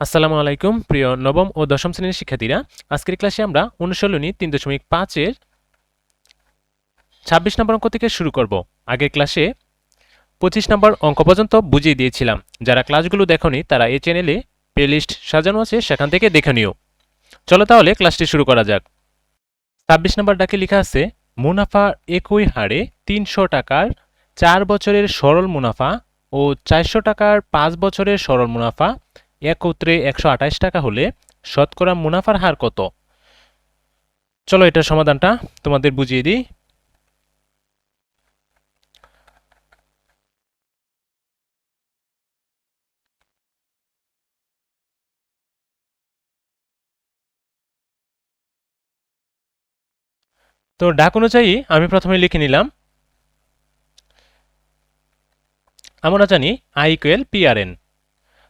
আসসালামু আলাইকুম, প্রিয় নবম ও দশম শ্রেণির শিক্ষার্থীরা। আজকের ক্লাসে আমরা অনুশীলনী তিন দশমিক পাঁচের ছাব্বিশ নম্বর অঙ্ক থেকে শুরু করব। আগের ক্লাসে পঁচিশ নম্বর অঙ্ক পর্যন্ত বুঝিয়ে দিয়েছিলাম। যারা ক্লাসগুলো দেখনি, তারা এই চ্যানেলে প্লেলিস্ট সাজানো আছে, সেখান থেকে দেখে নিও। চলো তাহলে ক্লাসটি শুরু করা যাক। ছাব্বিশ নম্বর ডাকে লেখা আছে, মুনাফা একই হারে তিনশো টাকার চার বছরের সরল মুনাফা ও চারশো টাকার পাঁচ বছরের সরল মুনাফা একত্রে একশো আঠাশ টাকা হলে শতকরা মুনাফার হার কত? চলো এটার সমাধানটা তোমাদের বুঝিয়ে দিই। তো ডাক অনুযায়ী আমি প্রথমে লিখে নিলাম। আমরা জানি I equal P R N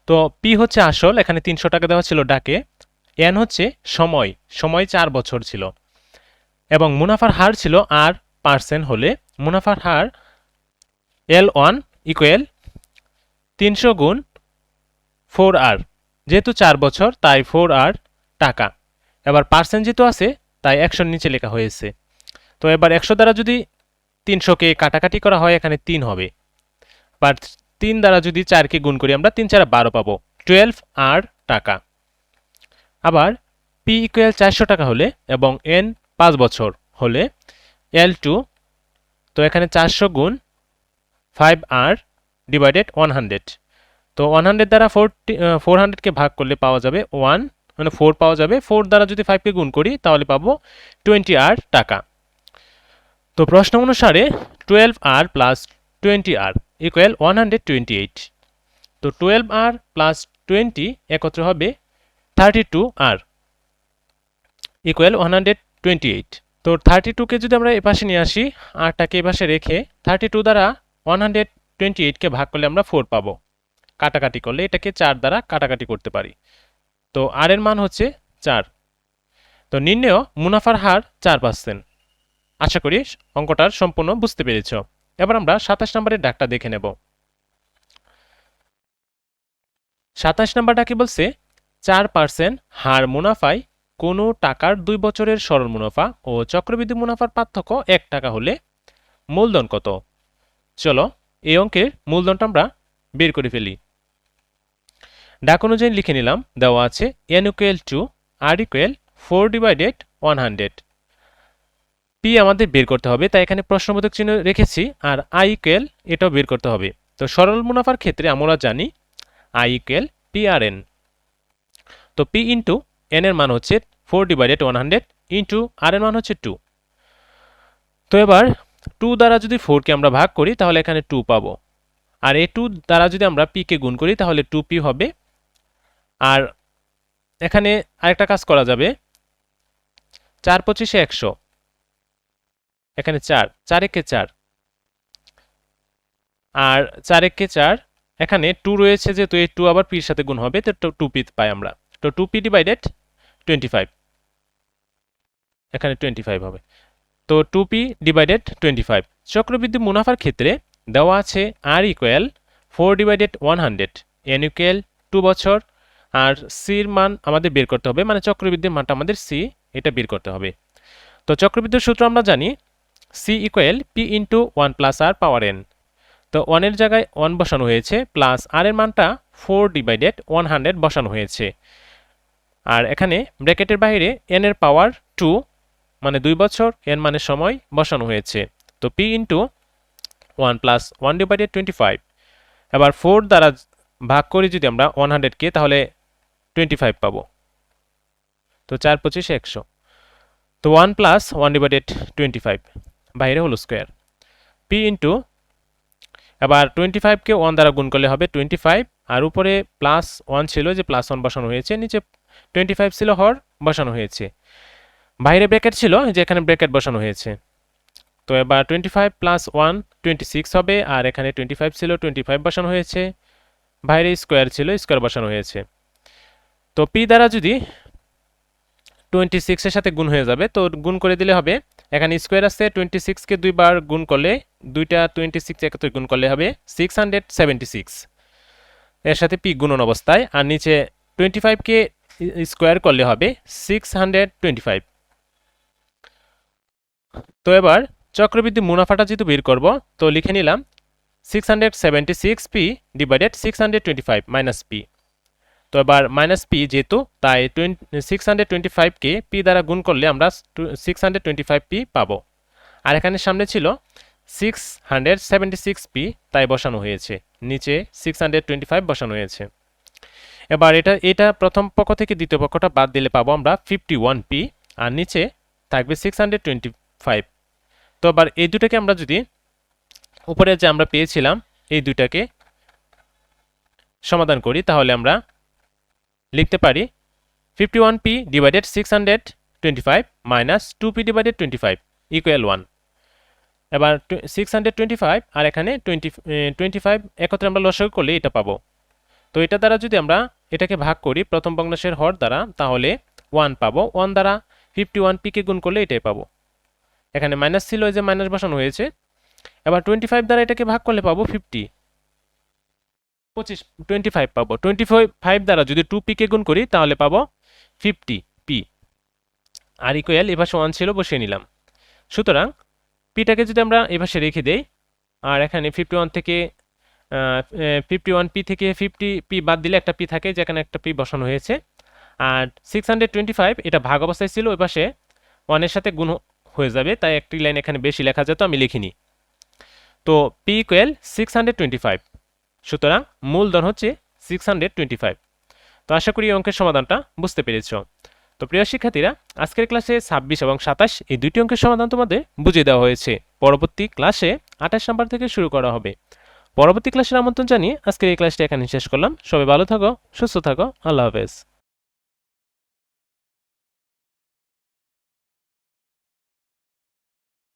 তো পি হচ্ছে আসল, এখানে তিনশো টাকা দেওয়া ছিল ডাকে। এন হচ্ছে সময় সময় চার বছর ছিল। এবং মুনাফার হার ছিল আর পার্সেন্ট হলে, মুনাফার হার এল ওয়ান ইকুয়েল তিনশো গুণ ফোর আর যেহেতু চার বছর, তাই ফোর আর টাকা। এবার পার্সেন্ট যেহেতু আছে, তাই একশোর নিচে লেখা হয়েছে। তো এবার একশো দ্বারা যদি তিনশোকে কাটাকাটি করা হয়, এখানে তিন হবে। বাট তিন দ্বারা যদি চারকে গুণ করি, আমরা তিন চারা বারো পাবো। টুয়েলভ আর টাকা। আবার পি ইকুয়াল চারশো টাকা হলে এবং এন পাঁচ বছর হলে এল টু তো এখানে চারশো গুণ ফাইভ আর ডিভাইডেড ওয়ান হান্ড্রেড তো ওয়ান হান্ড্রেড দ্বারা ফোর ফোর হান্ড্রেডকে ভাগ করলে পাওয়া যাবে ওয়ান মানে ফোর পাওয়া যাবে। ফোর দ্বারা যদি ফাইভকে গুণ করি, তাহলে পাবো টোয়েন্টি আর টাকা। তো প্রশ্ন অনুসারে twelve R plus twenty R equal one hundred twenty eight তো টুয়েলভ আর প্লাস টোয়েন্টি একত্রে হবে thirty two R equal one hundred twenty eight তো থার্টি টুকে যদি আমরা এপাশে নিয়ে আসি আরটাকে এপাশে রেখে থার্টি টু দ্বারা ওয়ান হান্ড্রেড টোয়েন্টি এইটকে ভাগ করলে আমরা ফোর পাবো। কাটাকাটি করলে এটাকে চার দ্বারা কাটাকাটি করতে পারি। তো আর এর মান হচ্ছে চার। তো নির্ণয় মুনাফার হার চার পার্সেন্ট। আশা করি অঙ্কটার সম্পূর্ণ বুঝতে পেরেছ। এবার আমরা সাতাশ নম্বরের ডাকটা দেখে নেব। সাতাশ নম্বরটা কি বলছে, চার পার্সেন্ট হার মুনাফায় কোনো টাকার দুই বছরের সরল মুনাফা ও চক্রবৃদ্ধি মুনাফার পার্থক্য এক টাকা হলে মূলধন কত? চলো এই অঙ্কের মূলধনটা আমরা বের করে ফেলি। ডাক অনুযায়ী লিখে নিলাম, দেওয়া আছে N equal two R equal four divided one hundred P আমাদের বের করতে হবে, তাই এখানে প্রশ্নবোধক চিহ্ন রেখেছি, আর আই ইকুয়েল এটাও বের করতে হবে। তো সরল মুনাফার ক্ষেত্রে আমরা জানি I equal P R N তো পি ইন্টু এন এর মান হচ্ছে four divided one hundred into R এর মান হচ্ছে টু তো এবার টু দ্বারা যদি ফোরকে আমরা ভাগ করি, তাহলে এখানে টু পাবো। আর এই টু দ্বারা যদি আমরা পিকে গুণ করি, তাহলে টু পি হবে। আর এখানে আরেকটা কাজ করা যাবে। চার পঁচিশে একশো। এখানে চার চার একে চার। আর চার একে চার, এখানে টু রয়েছে যে তো এই টু আবার পির সাথে গুণ হবে, তো টু পি পাই আমরা। তো two P divided twenty five এখানে টোয়েন্টি ফাইভ হবে। তো two P divided twenty five চক্রবৃদ্ধি মুনাফার ক্ষেত্রে দেওয়া আছে R equal four divided one hundred N equal two বছর। আর সির মান আমাদের বের করতে হবে মানে চক্রবৃদ্ধির মানটা আমাদের সি এটা বের করতে হবে। তো চক্রবৃদ্ধির সূত্র আমরা জানি C equal P into one plus R power N তো ওয়ানের জায়গায় ওয়ান বসানো হয়েছে প্লাস আর এর মানটা ফোর ডিভাইডেড ওয়ান হান্ড্রেড বসানো হয়েছে। আর এখানে ব্র্যাকেটের বাইরে এন এর পাওয়ার টু মানে দুই বছর এন মানের সময় বসানো হয়েছে। তো P into one plus one divided twenty five এবার ফোর দ্বারা ভাগ করি যদি আমরা ওয়ান হান্ড্রেডকে তাহলে টোয়েন্টি ফাইভ পাবো। তো চার পঁচিশে একশো। তো one plus one divided twenty five বাইরে হলো স্কোয়ার পি ইন্টু এবার টোয়েন্টি ফাইভকে ওয়ান দ্বারা গুণ করলে হবে টোয়েন্টি ফাইভ আর উপরে প্লাস ওয়ান ছিল যে প্লাস ওয়ান বসানো হয়েছে, নিচে টোয়েন্টি ফাইভ ছিল হর, বসানো হয়েছে। বাইরে ব্র্যাকেট ছিল যে এখানে ব্র্যাকেট বসানো হয়েছে। তো এবার twenty five plus one twenty six হবে, আর এখানে টোয়েন্টি ফাইভ ছিল টোয়েন্টি ফাইভ বসানো হয়েছে। বাইরে স্কোয়ার ছিল স্কোয়ার বসানো হয়েছে। তো পি দ্বারা যদি টোয়েন্টি সিক্সের সাথে গুণ হয়ে যাবে, তো গুণ করে দিলে হবে এখানে স্কোয়ার আছে টোয়েন্টি সিক্সকে দুইবার গুণ করলে দুইটা টোয়েন্টি সিক্স একত্রে গুণ করলে হবে সিক্স হান্ড্রেড সেভেন্টি সিক্স এর সাথে পি গুণন অবস্থায়, আর নিচে টোয়েন্টি ফাইভকে স্কোয়ার করলে হবে সিক্স হান্ড্রেড টোয়েন্টি ফাইভ তো এবার চক্রবৃদ্ধি মুনাফাটা যেহেতু বের করব, তো লিখে নিলাম six hundred seventy six P divided six hundred twenty five minus P তো এবার মাইনাস পি যেহেতু, তাই সিক্স হান্ড্রেড টোয়েন্টি ফাইভকে পি দ্বারা গুণ করলে আমরা six hundred twenty five P পাবো। আর এখানে সামনে ছিল six hundred seventy six P তাই বসানো হয়েছে। নিচে সিক্স হান্ড্রেড টোয়েন্টি ফাইভ বসানো হয়েছে। এবার এটা এটা প্রথম পক্ষ থেকে দ্বিতীয় পক্ষটা বাদ দিলে পাবো আমরা ফিফটি ওয়ান পি আর নিচে থাকবে সিক্স হান্ড্রেড টোয়েন্টি ফাইভ তো আবার এই দুটাকে আমরা যদি, উপরে যে আমরা পেয়েছিলাম, এই দুটাকে সমাধান করি, তাহলে আমরা লিখতে পারি fifty one P divided six hundred twenty five minus two P divided twenty five equal one এবার সিক্স হান্ড্রেড টোয়েন্টি ফাইভ আর এখানে টোয়েন্টি টোয়েন্টি ফাইভ একত্রে আমরা লসাগু করলে এটা পাবো। তো এটা দ্বারা যদি আমরা এটাকে ভাগ করি প্রথম ভগ্নাংশের হর দ্বারা, তাহলে ওয়ান পাবো। ওয়ান দ্বারা ফিফটি ওয়ান পিকে গুণ করলে এটাই পাবো। এখানে মাইনাস ছিল যে মাইনাস বসানো হয়েছে। এবার টোয়েন্টি ফাইভ দ্বারা এটাকে ভাগ করলে পাবো ফিফটি পঁচিশ টোয়েন্টি ফাইভ পাবো। টোয়েন্টি ফাইভ দ্বারা যদি টু পিকে গুণ করি, তাহলে পাবো ফিফটি পি আর ইকুয়াল এ পাশে ওয়ান ছিল, বসিয়ে নিলাম। সুতরাং পিটাকে যদি আমরা এ পাশে রেখে দেই, আর এখানে ফিফটি ওয়ান থেকে ফিফটি ওয়ান পি থেকে ফিফটি পি বাদ দিলে একটা পি থাকে, যেখানে একটা পি বসানো হয়েছে। আর সিক্স হান্ড্রেড টোয়েন্টি ফাইভ এটা ভাগ অবস্থায় ছিল, ওই ওয়ানের সাথে গুণ হয়ে যাবে, তাই একটি লাইন এখানে বেশি লেখা যেত, আমি লিখিনি। তো P equal six hundred twenty five সুতরাং মূলধন হচ্ছে সিক্স হান্ড্রেড টোয়েন্টি ফাইভ তো আশা করি অঙ্কের সমাধানটা বুঝতে পেরেছ। তো প্রিয় শিক্ষার্থীরা, আজকের ক্লাসে ছাব্বিশ এবং সাতাশ এই দুইটি অঙ্কের সমাধান তোমাদের বুঝিয়ে দেওয়া হয়েছে। পরবর্তী ক্লাসে আঠাশ নাম্বার থেকে শুরু করা হবে। পরবর্তী ক্লাসের আমন্ত্রণ জানিয়ে আজকের এই ক্লাসটি এখানে শেষ করলাম। সবাই ভালো থাকো, সুস্থ থাকো। আল্লাহ হাফেজ।